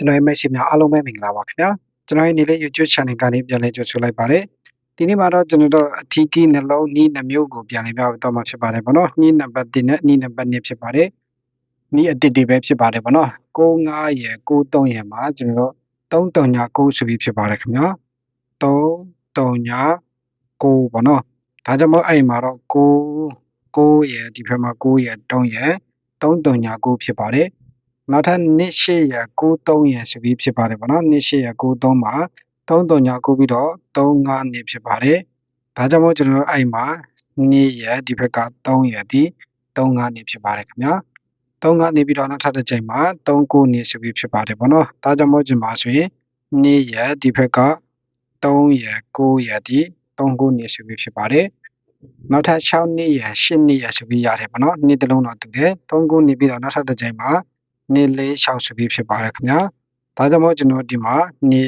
ကျွန်တော်ရဲ့မိတ်ဆွေများအားလုံးပဲမင်္ဂလာပါခင်ဗျာကျွန်တော်ရဲ့နေ့လေး YouTube channel ကနေပြန်လည်ကြိုဆိုလိုက်ပါတယ်ဒီနေ့မှာတော့ကျွန်တော်တို့အထီးကီနှလုံးနီးနှမျိုးကိုပြန်လည်ပြတော့မှာဖြစ်ပါတယ်ဗောနော်နီးနံပါတ်1နဲ့နီးနံပါတ်2ဖြစ်ပါတယ်နီးအတစ်တွေပဲဖြစ်ပါတယ်ဗောနော်95ရယ်93ရယ်မှာကျွန်တော်တို့339ဆိုပြီးဖြစ်ပါတယ်ခင်ဗျာ339 9ဗောနော်ဒါကြောင့်မို့အဲ့မှာတော့9 9ရယ်ဒီဘက်မှာ9ရယ်3ရယ်339ဖြစ်ပါတယ် နောက်ထပ်နှစ်ရှေ့ရ93ရဆိုပြီးဖြစ်ပါတယ်ဗောနော်နှစ်ရှေ့ရ93မှာ339ပြီးတော့35နှစ်ဖြစ်ပါတယ်ဒါကြောင့်မို့ကျွန်တော်တို့အဲ့မှာနှစ်ရဒီဘက်က3ရဒီ35နှစ်ဖြစ်ပါတယ်ခင်ဗျာ35နေပြီးတော့နောက်ထပ်တစ်ချိန်မှာ39နှစ်ဆိုပြီးဖြစ်ပါတယ်ဗောနော်ဒါကြောင့်မို့ကျွန်မဆိုရင်နှစ်ရဒီဘက်က3ရ9ရဒီ39နှစ်ဆိုပြီးဖြစ်ပါတယ်နောက်ထပ်6နှစ်ရ8နှစ်ရဆိုပြီးရတယ်ဗောနော်နှစ်တလုံးတော့တူတယ်39နေပြီးတော့နောက်ထပ်တစ်ချိန်မှာ နေလေး6ဆိုပြီးဖြစ်ပါတယ်ခင်ဗျာဒါကြောင့်မို့ကျွန်တော်ဒီမှာနေ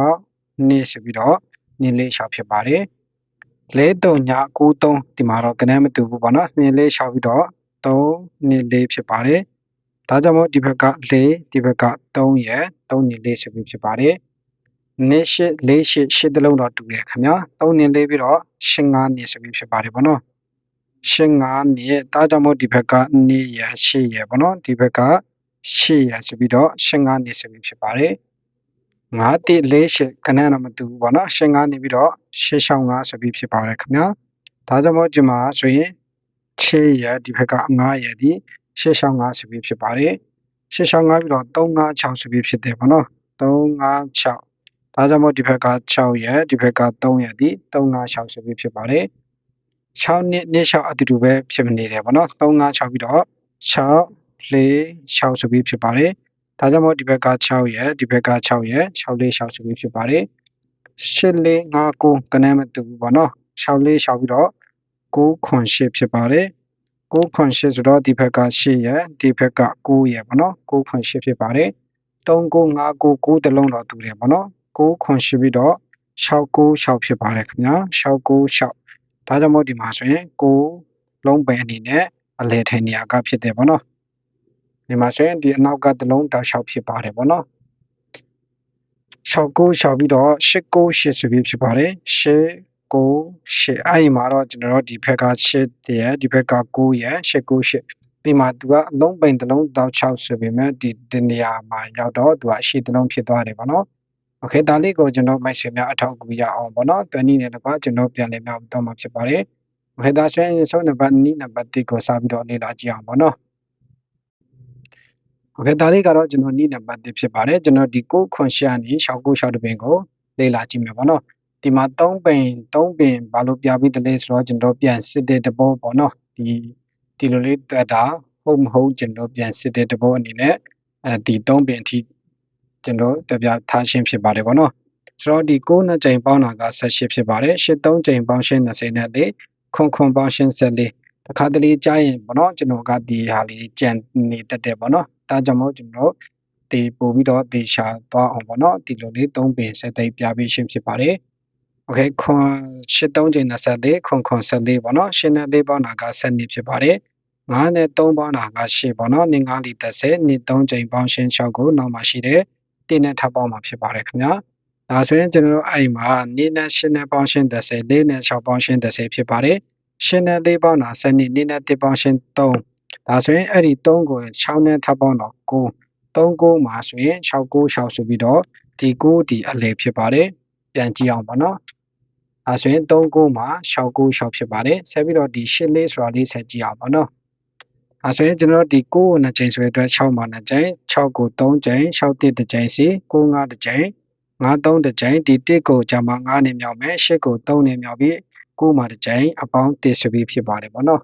6နေဆိုပြီးတော့နေလေး6ဖြစ်ပါတယ်လဲ3ည93ဒီမှာတော့ကနန်းမတူဘူးပေါ့နော်နေလေး6ပြီးတော့3နေလေးဖြစ်ပါတယ်ဒါကြောင့်မို့ဒီဘက်က4ဒီဘက်က3ရယ်3နေလေးဆိုပြီးဖြစ်ပါတယ်နေရှိလေးရှိရှိတလုံးတော့တူတယ်ခင်ဗျာ3နေလေးပြီးတော့8 5နေဆိုပြီးဖြစ်ပါတယ်ပေါ့နော်8 5နေဒါကြောင့်မို့ဒီဘက်ကနေရ8ရယ်ပေါ့နော်ဒီဘက်က 8ရဆိုပြီးတော့85နေဆိုပြီးဖြစ်ပါတယ်9တိ4ရှခဏတော့မတူဘူးပေါ့နော်85နေပြီးတော့665ဆိုပြီးဖြစ်ပါတယ်ခင်ဗျာဒါကြောင့်မို့ဒီမှာဆိုရင်6ရဒီဘက်က9ရဒီ665ဆိုပြီးဖြစ်ပါတယ်665ပြီးတော့356ဆိုပြီးဖြစ်တယ်ပေါ့နော်356ဒါကြောင့်မို့ဒီဘက်က6ရဒီဘက်က3ရဒီ356ဆိုပြီးဖြစ်ပါတယ်6နှစ်နှစ်6အတူတူပဲဖြစ်နေတယ်ပေါ့နော်356ပြီးတော့6 4 6ဆိုပြီးဖြစ်ပါတယ်။ဒါကြောင့်မို့ဒီဘက်က6ရယ်ဒီဘက်က6ရယ်6 4 6ဆိုပြီးဖြစ်ပါတယ်။8 4 5 9ကနန်းမတူဘူးပေါ့နော်။6 4 6ပြီးတော့9ခွန်8ဖြစ်ပါတယ်။9ခွန်8ဆိုတော့ဒီဘက်က8ရယ်ဒီဘက်က9ရယ်ပေါ့နော်။9ခွန်8ဖြစ်ပါတယ်။3 9 5 9 9တလုံးတော့တူတယ်ပေါ့နော်။9ခွန်8ပြီးတော့6 9 6ဖြစ်ပါတယ်ခင်ဗျာ။6 9 6ဒါကြောင့်မို့ဒီမှာဆိုရင်9လုံးပဲအနေနဲ့အလဲထိုင်နေရာကဖြစ်တယ်ပေါ့နော် ဒီမှာဆိုရင်ဒီအနောက်ကတလုံးတောက်လျှောက်ဖြစ်ပါတယ်ပေါ့နော်6ကို6ပြီးတော့8ကို8ဆိုပြီးဖြစ်ပါတယ်8ကို8အဲ့ဒီမှာတော့ကျွန်တော်တို့ဒီဘက်က8တရဒီဘက်က9ရ8ကို8ဒီမှာသူကအလုံးပိန်တလုံးတောက်6ဆိုပေမဲ့ဒီဒီနေရာမှာရောက်တော့သူကအရှိတလုံးဖြစ်သွားတယ်ပေါ့နော်โอเคဒါလေးကိုကျွန်တော်မိုက်ဆွေများအထောက်အကူရအောင်ပေါ့နော်တွန်းနည်းနဲ့တကွာကျွန်တော်ပြန်လည်မြောက်တော့မှာဖြစ်ပါတယ်โอเคဒါဆိုရင်ဆုံးနံပါတ်2နံပါတ်3ကိုစပြီးတော့လေ့လာကြည့်အောင်ပေါ့နော် ဟုတ်ကဲ့ဒါလေးကတော့ကျွန်တော်နီးနံပါတ်1ဖြစ်ပါတယ်ကျွန်တော်ဒီကိုခွန်ရှာနေရှောက်ကိုရှောက်တပင်ကိုလေ့လာကြည့်မယ်ပေါ့နော်ဒီမှာ3ပင်3ပင်ဘာလို့ပြပြီးတလဲဆိုတော့ကျွန်တော်ပြန်စစ်တဲ့တဘောပေါ့နော်ဒီဒီလိုလေးတွေ့တာဟုတ်မဟုတ်ကျွန်တော်ပြန်စစ်တဲ့တဘောအနေနဲ့အဲဒီ3ပင်အထိကျွန်တော်တပြထားရှင်းဖြစ်ပါတယ်ပေါ့နော်ဆိုတော့ဒီ9နှစ်ချိန်ပေါင်းတာက18ဖြစ်ပါတယ်8 3ချိန်ပေါင်းရှင်း20နဲ့လေခွန်ခွန်ပေါင်းရှင်း14တခါတလေကြားရင်ပေါ့နော်ကျွန်တော်ကဒီဟာလေးကြံနေတတ်တယ်ပေါ့နော် ဒါကြောင့်မို့ကျွန်တော်ဒီပို့ပြီးတော့တေချာသွားအောင်ပေါ့နော်ဒီလိုလေး၃ပင်ဆက်သိပ်ပြပေးရှင်းဖြစ်ပါတယ်โอเคခွန်83ချိန်24ခွန်ခွန်14ပေါ့နော်ရှင်းတဲ့လေးပေါင်းတာက7နှစ်ဖြစ်ပါတယ်9နဲ့3ပေါင်းတာက8ပေါ့နော်နင်း9လီ30နှစ်3ချိန်ပေါင်းရှင်း6ကိုနောက်မှာရှိတဲ့တင်းနဲ့ထပ်ပေါင်းမှာဖြစ်ပါတယ်ခင်ဗျာဒါဆိုရင်ကျွန်တော်တို့အဲ့မှာနေနဲ့8နဲ့ပေါင်းရှင်း30လေးနဲ့6ပေါင်းရှင်း30ဖြစ်ပါတယ်ရှင်းနဲ့4ပေါင်းတာ7နှစ်နေနဲ့1ပေါင်းရှင်း3 ဒါဆိုရင်အဲ့ဒီ3ကို6နဲ့ထပ်ပေါင်းတော့9 3 9မှာဆိုရင်6 9 6ဆိုပြီးတော့ဒီ9ဒီအလယ်ဖြစ်ပါတယ်ပြန်ကြည့်အောင်ပါနော်အဲဆိုရင်3 9မှာ6 9 6ဖြစ်ပါတယ်ဆက်ပြီးတော့ဒီ8လေးဆိုတာလေးဆက်ကြည့်အောင်ပါနော်အဲဆိုရင်ကျွန်တော်ဒီ9ကို2ချိန်ဆိုတဲ့အတွက်6မှာ2ချိန်6ကို3ချိန်6တစ်တစ်ချိန်စီ9 5တစ်ချိန်9 3တစ်ချိန်ဒီ1ကိုကြာမှ9နဲ့မြောက်မယ်8ကို3နဲ့မြောက်ပြီး9မှာတစ်ချိန်အပေါင်း1ဆိုပြီးဖြစ်ပါတယ်ပေါ့နော်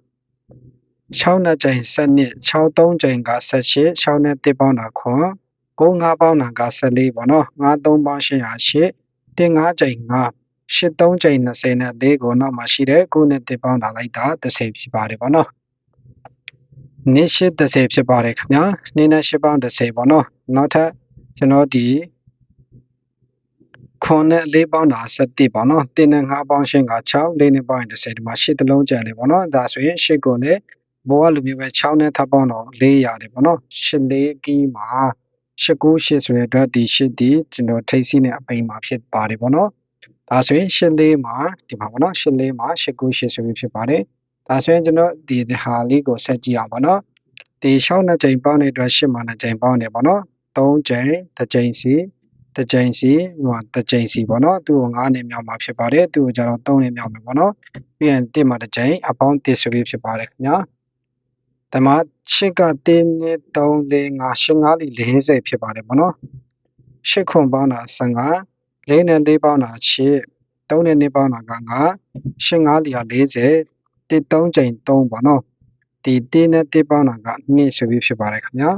6နှစ်ကြိမ်7နှစ်6 3ကြိမ်က18 6နဲ့1ပေါင်းတာခွန်9 5ပေါင်းတာက14ပေါ့နော်9 3ပေါင်း8ရာ8 1 5ကြိမ်9 8 3ကြိမ်20နဲ့4ကိုနောက်မှာရှိတဲ့9နဲ့1ပေါင်းတာလိုက်တာ30ဖြစ်ပါတယ်ပေါ့နော်နေ့8 30ဖြစ်ပါတယ်ခင်ဗျာနေ့နဲ့8ပေါင်း30ပေါ့နော်နောက်ထပ်ကျွန်တော်ဒီခွန်နဲ့၄ပေါင်းတာ7ပေါ့နော်တင်းနဲ့5ပေါင်းရှင်းက6လေးနဲ့ပေါင်းရင်30ဒီမှာ8တလုံးကျန်တယ်ပေါ့နော်ဒါဆိုရင်8ကိုလည်း ဘောကလူမျိုးပဲ6နဲ့ထပ်ပေါင်းတော့400တယ်ပေါ့နော်8လေးကီးမှာ8 9 8ဆိုတဲ့အတွက်ဒီ8ဒီကျွန်တော်ထိပ်စီးနဲ့အပိန်မှာဖြစ်ပါတယ်ပေါ့နော်ဒါဆိုရင်8လေးမှာဒီမှာပေါ့နော်8လေးမှာ8 9 8ဆိုပြီးဖြစ်ပါတယ်ဒါဆိုရင်ကျွန်တော်ဒီဟာလေးကိုဆက်ကြည့်အောင်ပေါ့နော်ဒီ6နှစ်ချိန်ပေါင်းတဲ့အတွက်8မှာနှစ်ချိန်ပေါင်းတယ်ပေါ့နော်3ချိန်တစ်ချိန်စီတစ်ချိန်စီဟိုတစ်ချိန်စီပေါ့နော်သူ့ကို9နဲ့မြောက်မှာဖြစ်ပါတယ်သူ့ကိုကျတော့3နဲ့မြောက်မယ်ပေါ့နော်ပြီးရင်1မှာတစ်ချိန်အပေါင်း1ဆိုပြီးဖြစ်ပါတယ်ခင်ဗျာ တမရှစ်က1နဲ့3 4 5 8 5လီ40ဖြစ်ပါတယ်ပေါ့နော်ရှစ်ခွန်ပေါင်းတာ15 4နဲ့4ပေါင်းတာ8 3နဲ့2ပေါင်းတာက9 8 5လီက40 1 3ချိန်3ပေါ့နော်ဒီ1နဲ့1ပေါင်းတာက2ဆိုပြီးဖြစ်ပါတယ်ခင်ဗျာ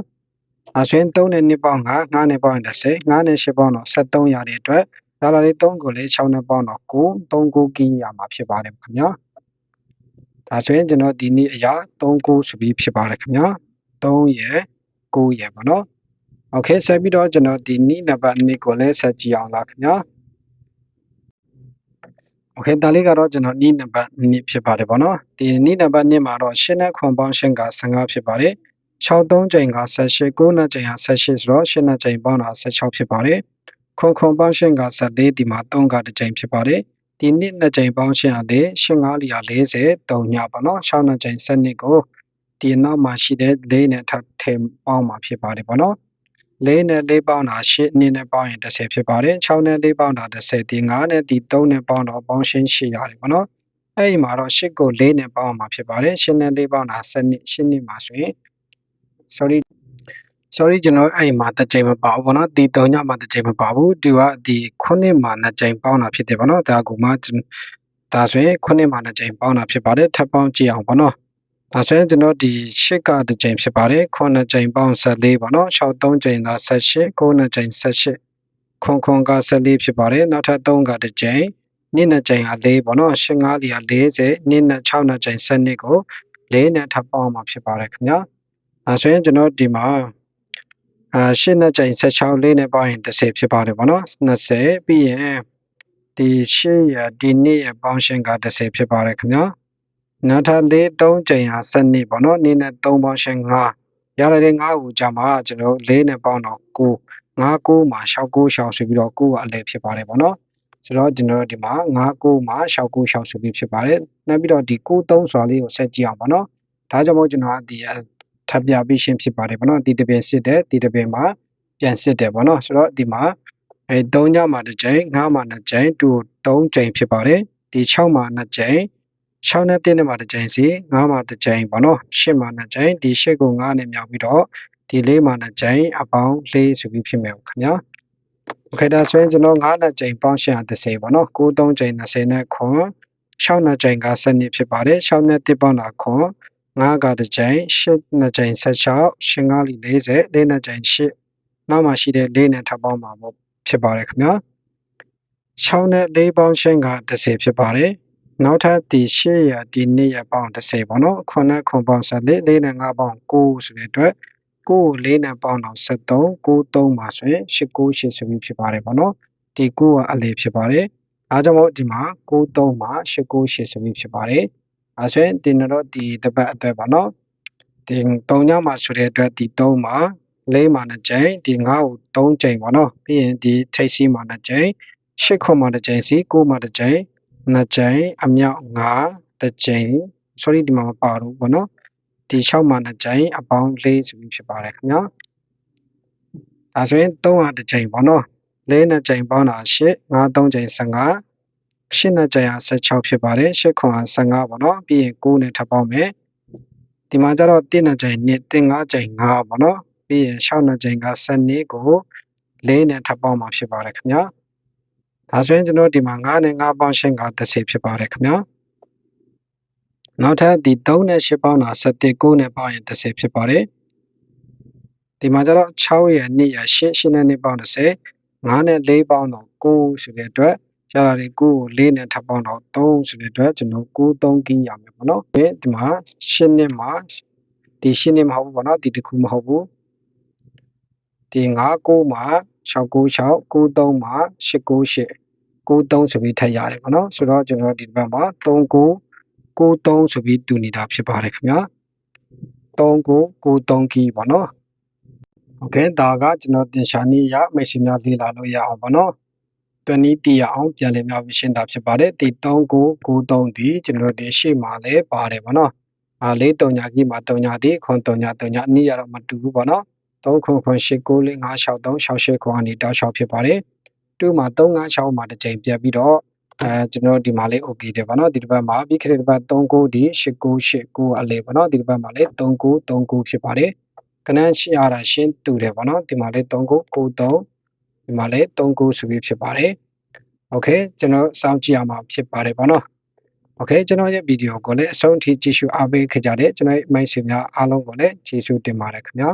အဆွင်း3နဲ့2ပေါင်းက9နဲ့ပေါင်းရင်30 9နဲ့8ပေါင်းတော့73ရတဲ့အတွက်ဒါလာလေး3ကိုလေး6နဲ့ပေါင်းတော့9 3 9ကီးရမှာဖြစ်ပါတယ်ခင်ဗျာ ဒါဆိုရင်ကျွန်တော်ဒီနေ့အရာ3 9ဆိုပြီးဖြစ်ပါတယ်ခင်ဗျာ3ရယ်9ရယ်ပေါ့နော်โอเคဆက်ပြီးတော့ကျွန်တော်ဒီနေ့နံပါတ်2ကိုလည်းဆက်ကြည့်အောင်လားခင်ဗျာโอเคဒါလေးကတော့ကျွန်တော်နေ့နံပါတ်2ဖြစ်ပါတယ်ပေါ့နော်ဒီနေ့နံပါတ်2မှာတော့ရှင်းတဲ့ခွန်ပေါင်းရှင်းက15ဖြစ်ပါတယ်6 3ချိန်က18 9နဲ့ချိန်က18ဆိုတော့8နဲ့ချိန်ပေါင်းတာ16ဖြစ်ပါတယ်ခွန်ခွန်ပေါင်းရှင်းက14ဒီမှာ3ကတစ်ချိန်ဖြစ်ပါတယ် ဒီနှစ်နှစ်ချိန်ပေါင်းရှင်းရလေရှင်း5လီယာ40 3ညပါနော်6နှစ်ချိန်7နှစ်ကိုဒီနောက်မှာရှိတဲ့၄နဲ့ထပ်ထည့်ပေါင်းမှာဖြစ်ပါတယ်ပေါ့နော်၄နဲ့၄ပေါင်းတာ၈နှစ်နဲ့ပေါင်းရင်30ဖြစ်ပါတယ်6နဲ့၄ပေါင်းတာ30ဒီ9နဲ့ဒီ3နဲ့ပေါင်းတော့ပေါင်းရှင်း8ရတယ်ပေါ့နော်အဲ့ဒီမှာတော့8ကို4နဲ့ပေါင်းမှာဖြစ်ပါတယ်8နဲ့4ပေါင်းတာ7နှစ်8နှစ်မှာဆိုရင် sorry sorry ကျွန်တော်အဲ့ဒီမှာတစ်ချိန်မပါဘူးဗောနော်ဒီ3ညမှာတစ်ချိန်မပါဘူးဒီကဒီ9မှာ2ချိန်ပေါင်းတာဖြစ်တယ်ဗောနော်ဒါကူမှဒါဆိုရင်9မှာ2ချိန်ပေါင်းတာဖြစ်ပါတယ်ထပ်ပေါင်းကြည့်အောင်ဗောနော်ဒါဆိုရင်ကျွန်တော်ဒီ8ကတစ်ချိန်ဖြစ်ပါတယ်9ချိန်ပေါင်း14ဗောနော်6 3ချိန်သာ18 9ချိန်18ခွန်ခွန်က14ဖြစ်ပါတယ်နောက်ထပ်3ကတစ်ချိန်နှစ်နှစ်ချိန်က4ပေါ့နော်8 5လီက40နှစ်နဲ့6နှစ်ချိန်7ကို4နဲ့ထပ်ပေါင်းမှာဖြစ်ပါတယ်ခင်ဗျာအဲဆိုရင်ကျွန်တော်ဒီမှာ အာရှင်းနဲ့ချိန်16လေးနဲ့ပေါင်းရင်30ဖြစ်ပါတယ်ဗောနော်20ပြီးရင်ဒီရှေ့ရဒီနေ့ရပေါင်းရှင်းက30ဖြစ်ပါတယ်ခင်ဗျာနောက်ထပ်၄3ချိန်ဟာ7နှစ်ဗောနော်နေ့နဲ့3ပေါင်းရှင်း5ရရတဲ့5ကိုကြာမှာကျွန်တော်၄နဲ့ပေါင်းတော့9 5 9မှာ6 9 6ဆိုပြီးတော့9ကအလဲဖြစ်ပါတယ်ဗောနော်ဆိုတော့ကျွန်တော်တို့ဒီမှာ9 9မှာ6 9 6ဆိုပြီးဖြစ်ပါတယ်နောက်ပြီးတော့ဒီ9 3ဆိုတာလေးကိုဆက်ကြည့်အောင်ဗောနော်ဒါကြောင့်မို့ကျွန်တော်ကဒီ ထပ်ပြပြီးရှင်းဖြစ်ပါတယ်ဗောနော်ဒီတစ်ပင်စစ်တယ်ဒီတစ်ပင်မှာပြန်စစ်တယ်ဗောနော်ဆိုတော့ဒီမှာအဲ3ညမှာတစ်ကြိမ်5မှာ2ကြိမ်တူ3ကြိမ်ဖြစ်ပါတယ်ဒီ6မှာ2ကြိမ်6နဲ့1နဲ့မှာတစ်ကြိမ်စီ9မှာတစ်ကြိမ်ဗောနော်10မှာ2ကြိမ်ဒီ10ကို9နဲ့မြောက်ပြီးတော့ဒီ4မှာ2ကြိမ်အပေါင်း4ဆိုပြီးဖြစ်မယ်ခင်ဗျာโอเคဒါဆိုရင်ကျွန်တော်9နဲ့ကြိမ်ပေါင်းရှင်းရ30ဗောနော်9 3ကြိမ်20နဲ့ခွန်6နဲ့ကြိမ်က7နှစ်ဖြစ်ပါတယ်6နဲ့1ပေါင်းတာခွန် 9ကတစ်ကြိမ်8နှစ်ကြိမ်16ရှင်9လီ40 4နှစ်ကြိမ်8နောက်မှာရှိတဲ့4နဲ့ထပ်ပေါင်းမှာပေါ့ဖြစ်ပါတယ်ခင်ဗျာ6နဲ့4ပေါင်းရှင်းက30ဖြစ်ပါတယ်နောက်ထပ်ဒီ8ရဒီ2ရပေါင်း30ပေါ့နော်9နဲ့9ပေါင်း14 4နဲ့5ပေါင်း9ဆိုတဲ့အတွက်9ကို4နဲ့ပေါင်းတော့73 9 3မှာဆိုရင်8 9 8ဆိုပြီးဖြစ်ပါတယ်ပေါ့နော်ဒီ9ကအလေဖြစ်ပါတယ်အားကြောင့်မို့ဒီမှာ9 3မှာ8 9 8ဆိုပြီးဖြစ်ပါတယ် အဲဆိုရင်ဒီတော့ဒီတပတ်အတွက်ပါနော်ဒီ3ညမှာဆိုတဲ့အတွက်ဒီ3မှာ4မှာ2ကြိမ်ဒီ9ကို3ကြိမ်ပေါ့နော်ပြီးရင်ဒီထိပ်စီးမှာ2ကြိမ်8ခွန်မှာ2ကြိမ်စီ9မှာ2ကြိမ်2ကြိမ်အမြောက်9တစ်ကြိမ် sorry ဒီမှာမပါဘူးပေါ့နော်ဒီ6မှာ2ကြိမ်အပေါင်း4ဆိုပြီးဖြစ်ပါတယ်ခင်ဗျာဒါဆိုရင်3ဟာ2ကြိမ်ပေါ့နော်4နဲ့ကြိမ်ပေါင်းတာ8 9 3ကြိမ်15 ရှင်းနဲ့ကြိုင်ဟာ16ဖြစ်ပါတယ်ရှစ်ခွန်ဟာ15ပေါ့နော်ပြီးရင်9နဲ့ထပ်ပေါင်းမယ်ဒီမှာကျတော့1နဲ့ကြိုင်2 5ကြိုင်5ပေါ့နော်ပြီးရင်6နဲ့ကြိုင်က12ကို4နဲ့ထပ်ပေါင်းမှာဖြစ်ပါတယ်ခင်ဗျာဒါဆိုရင်ကျွန်တော်ဒီမှာ9နဲ့9ပေါင်းရှင်းက30ဖြစ်ပါတယ်ခင်ဗျာနောက်ထပ်ဒီ3နဲ့8ပေါင်းတာ7 9နဲ့ပေါင်းရင်30ဖြစ်ပါတယ်ဒီမှာကျတော့6ရ2ရ8 8နဲ့2ပေါင်း30 9နဲ့4ပေါင်းတော့9ဆိုတဲ့အတွက် ရတာလေ9ကို4နဲ့ထပ်ပေါင်းတော့3ဆိုတဲ့အတွက်ကျွန်တော်9 3ကင်းရမယ်ပေါ့နော်ဒီမှာ8နှစ်မှာဒီ8နှစ်မဟုတ်ဘူးပေါ့နော်ဒီတစ်ခုမဟုတ်ဘူးဒီ9 9မှာ6 9 6 9 3မှာ8 9 8 9 3ဆိုပြီးထပ်ရတယ်ပေါ့နော်ဆိုတော့ကျွန်တော်ဒီဘက်မှာ3 9 9 3ဆိုပြီးတူနေတာဖြစ်ပါတယ်ခင်ဗျာ3 9 9 3ကီးပေါ့နော် โอเคဒါကကျွန်တော်တင်ရှာနည်းရမိတ်ဆွေများလေ့လာလို့ရအောင်ပေါ့နော် တွနည်းတည်ရအောင်ပြန်လည်များပြီးရှင်းတာဖြစ်ပါတယ်ဒီ3993ဒီကျွန်တော်ဒီရှေ့မှာလည်းပါတယ်ပေါ့နော်အာလေးတုံညာကြီးမှာတုံညာဒီခွန်တုံညာတုံညာအနည်းရတော့မတူဘူးပေါ့နော်3ခွန်ခွန်8 9 4 5 6 3 6 8ခွန်အနေတောက်လျှောက်ဖြစ်ပါတယ်တူမှာ356မှာတစ်ချိန်ပြတ်ပြီးတော့အဲကျွန်တော်ဒီမှာလေး okay တယ်ပေါ့နော်ဒီတစ်ပတ်မှာပြီးခဲ့တဲ့တစ်ပတ်39ဒီ8989အလေပေါ့နော်ဒီတစ်ပတ်မှာလည်း3939ဖြစ်ပါတယ်ကနန်းရှိရတာရှင်းတူတယ်ပေါ့နော်ဒီမှာလေး3993 ဒီမှာလေး39ဆိုပြီးဖြစ်ပါတယ်โอเคကျွန်တော်စောင့်ကြည့်ရမှာဖြစ်ပါတယ်ပေါ့နော်โอเคကျွန်တော်ရဲ့ဗီဒီယိုကိုလည်းအဆုံးထိကြည့်ရှုအားပေးခဲ့ကြတဲ့ကျွန်တော်ရဲ့မိတ်ဆွေများအားလုံးကိုလည်းကျေးဇူးတင်ပါတယ်ခင်ဗျာ